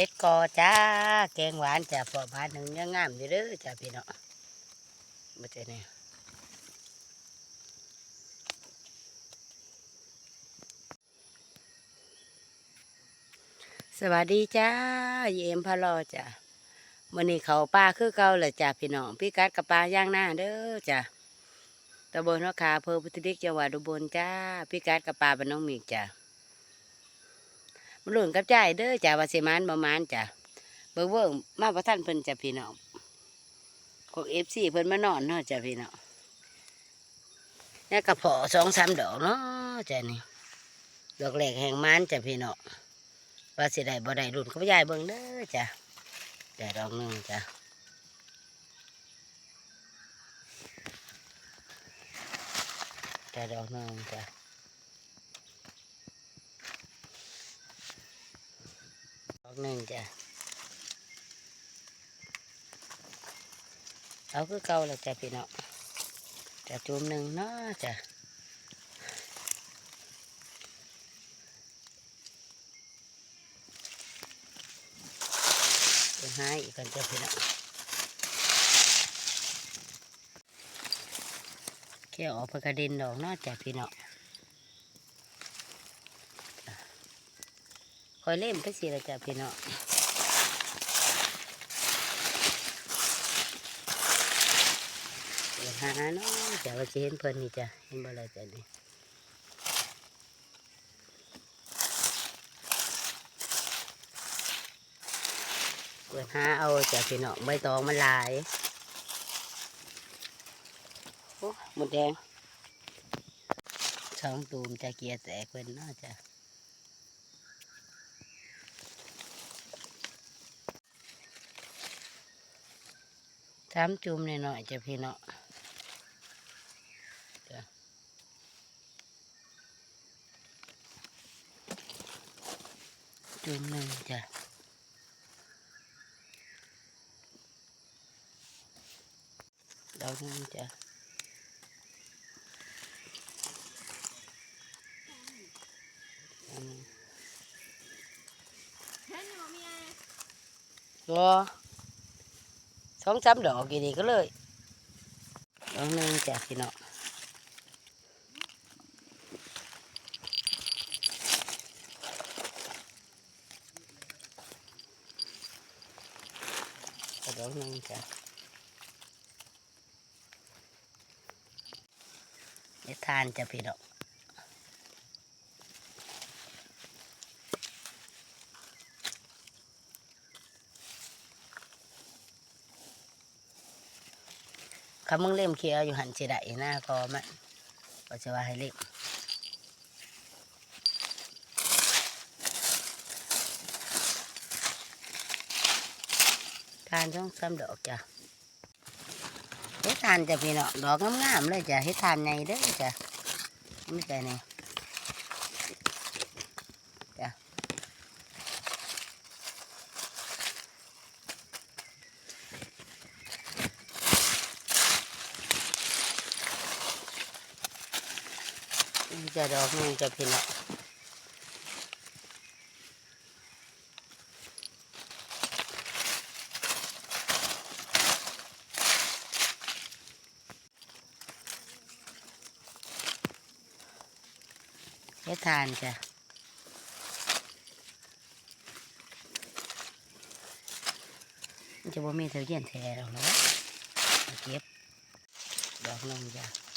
เฮ็ดกอจ้าแกงหวานจ้าพอบ้านหนึ่งยังงามอยู่เด้อจ้าพี่น้องมาเจอเนี่ยสวัสดีจ้าเยเอ็มพะลอจ้ามื่อนี้เขาป้าคือเก่าเลยจ้าพี่น้องพี่กัดกับปลาย่างหน้าเด้อจ้าตำบลนกขาเภอพุทธิเดกจังหวัดอุบลจ้าพี่กัดกับปลาบ้านน้องมีจ้า มาหลุนกับใจเด้อจ้าว่าสิมานบ่มานจ้ะเบิ่งเบิ่งมาประท่านเพิ่นจ้ะพี่น้องของเอฟซีเพิ่นมานอนเนาะจ้ะพี่น้องนี่กระเพาะสองสามดอกเนาะจ้ะนี่ดอกแรกแห่งมันจ้ะพี่น้องว่าสิได้บ่ได้รุ่นกับยายเบิ่งเด้อจ้ะจ้ะดอกหนึงจ้ะจ้ะดอกหนึงจ้ะ ดอก หนึ่งจ้ะเอาคือเก่าแล้วจ้ะพี่น้องจะจุ่มหนึ่งเนาะจ้ะเดี๋ยวหาอีกกันจ้ะพี่น้องเกี่ยวออกไปกระเด็นดอกเนาะจ้ะพี่น้อง อยเล่มไปสิละจ้ะพี่น้องเดี๋ยวหาเนาะจ้ะว่าจะเห็นเพิ่นนี่จ้ะเห็นบ่ละจ้ะนี่เปิดหาเอาจ้ะพี่น้องใบตองมันลายโอ้หมดแดงสองตูมจะเกียร์แตกเพิ่นเนาะจ้ะามจุ่มหน่อยๆจ้ะพี่เนาะจ้ะจุ่มหนึ่งจ้ะดอกหนึงจ้ะอันนี้ตัวส องสามดอกกี่ดีก็เลยดอกหนึงจ้ะพี่เนาะดอกหนึงจ้ะเดี๋ยวทานจะพี่เนาะ คำมึงเล่มเคียวอยู่หันเฉดได้หน้าคอมันก็จะว่าให้เล่มทานต้องซ้ำดอกจ้ะเฮ็ดทานจะพี่เนาะดอกงามๆเลยจ้ะเฮ็ดทานไงเด้อจ้ะไม่ใช่นี่ย จะดอกนึงจะพี่เนาะเฮ็ดทานจ้ะจะบ่มีเธอเย็นแท้หรอกเอาะเก็บดอกนึงจ้ะ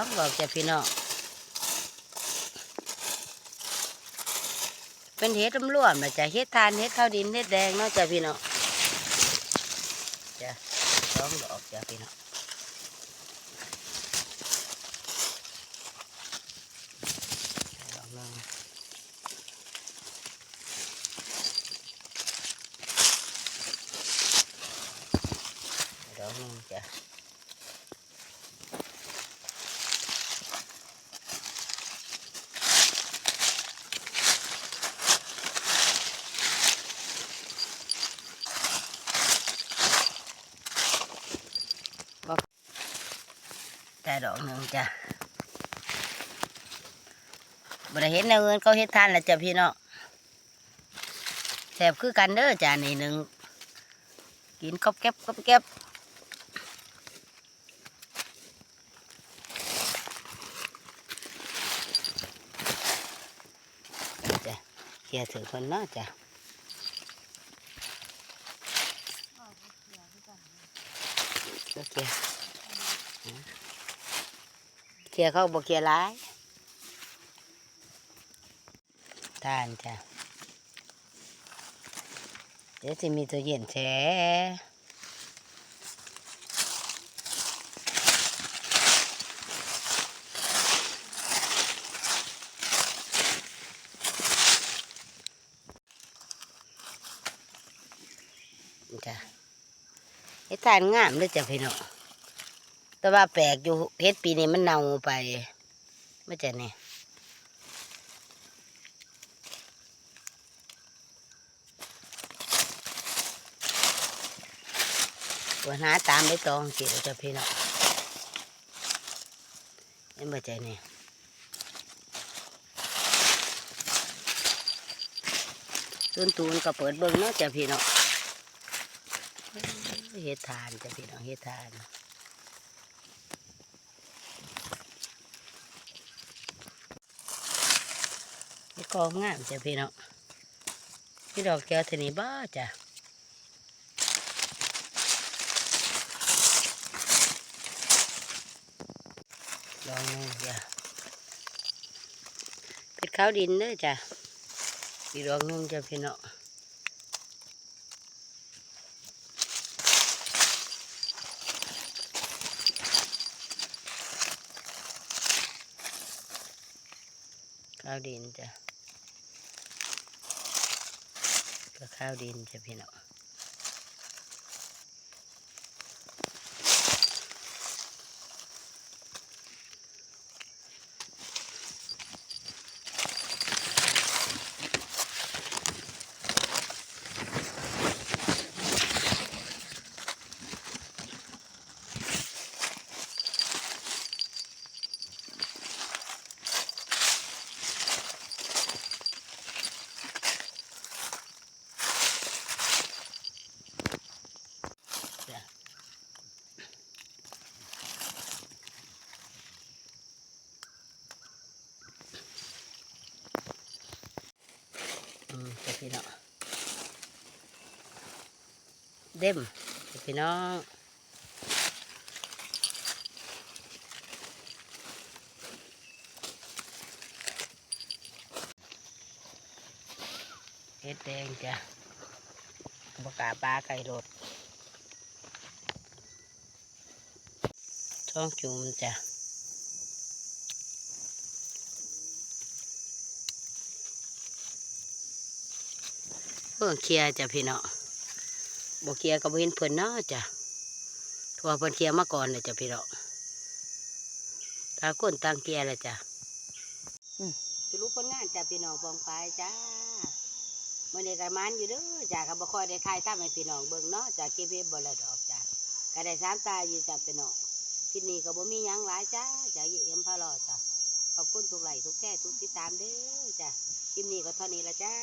อกบอกจะพี่น้องเป็นเห็ดรวมๆนะจ้ะเห็ดทานเห็ดข้าวดินเห็ดแดงเนาะจ้ะพี่น้องจ้ะสองดอกจ้ะพี่น้องดอกนึงจ้ะ ดอกหนึ่งจ้ะบ่ได้เห็นแนวเงินเขาเฮ็ดทานแล้วจ้ะพี่น้องแซ่บคือกันเด้อจ้ะนี่หนึ่งกินกอบแก็บกอบแก็บจ้ะเคลียถึงคนเนาะจ้ะโอเค เคลียเขาบอกเคลียร์ร้ายทานจ้ะเดี๋ยวจะมีตัวเย็นแช่จ้ะเฮ็ดทานงามเลยจ้ะพี่น้อง แต่ว่าแปลกอยู่เฮ็ดปีนี้มันเน่าไปไม่จ้ะเนี่ยตัวหาตามได้ตองสิเราจะพี่น้องเห็นบ่ใจเนี่ยต้นตูนก็เปิดเบิ้งเนาะจ้ะพี่น้องเฮ็ดทานจ้ะพี่น้องเฮ็ดทานเฮ็ด กองงามจ้ะพี่น้องพี่ดอกแก้วเทนี้บ้าจ้ะลองหนึงจ้ะเป็ดข้าวดินเด้อจ้ะอีกดอกหนึงจ้ะพี่น้องข้าวดินจ้ะ ก็ข้าวดินจะพี่น้อง อืมจ้ะพี่น้องเด็มจ้ะพี่น้องเฮ็ดแดงจ้ะบกาปลาไก่รดช่องจุ่มจ้ะ เพิ่งเคลียร์จ้ะพี่น้องบ่เคลียร์ก็บ่เห็นเพิ่นเนาะจ้ะทัวเพิ่นเคลียร์มาก่อนเลยจ้ะพี่น้องตาคนตางเคลียร์เลยจ้ะสรุปผลงานจ้ะพี่น้องปองไปจ้าเมื่อนี้ก็มันอยู่เด้อจ้ะก็บ่คอยได้ทายทำให้พี่น้องเบิ่งเนาะจ้ะเก็บเฮ็ดบ่ละดอกจ้ะก็ได้สามตาอยู่จ้ะพี่น้องที่นี่ก็บ่มียังหลายจ้าจ้ะเยี่ยมพะรอจ้ะขอบคุณทุกไหลทุกแก่ทุกติดตามเด้อจ้ะคลิปนี้ก็เท่านี้ละจ้า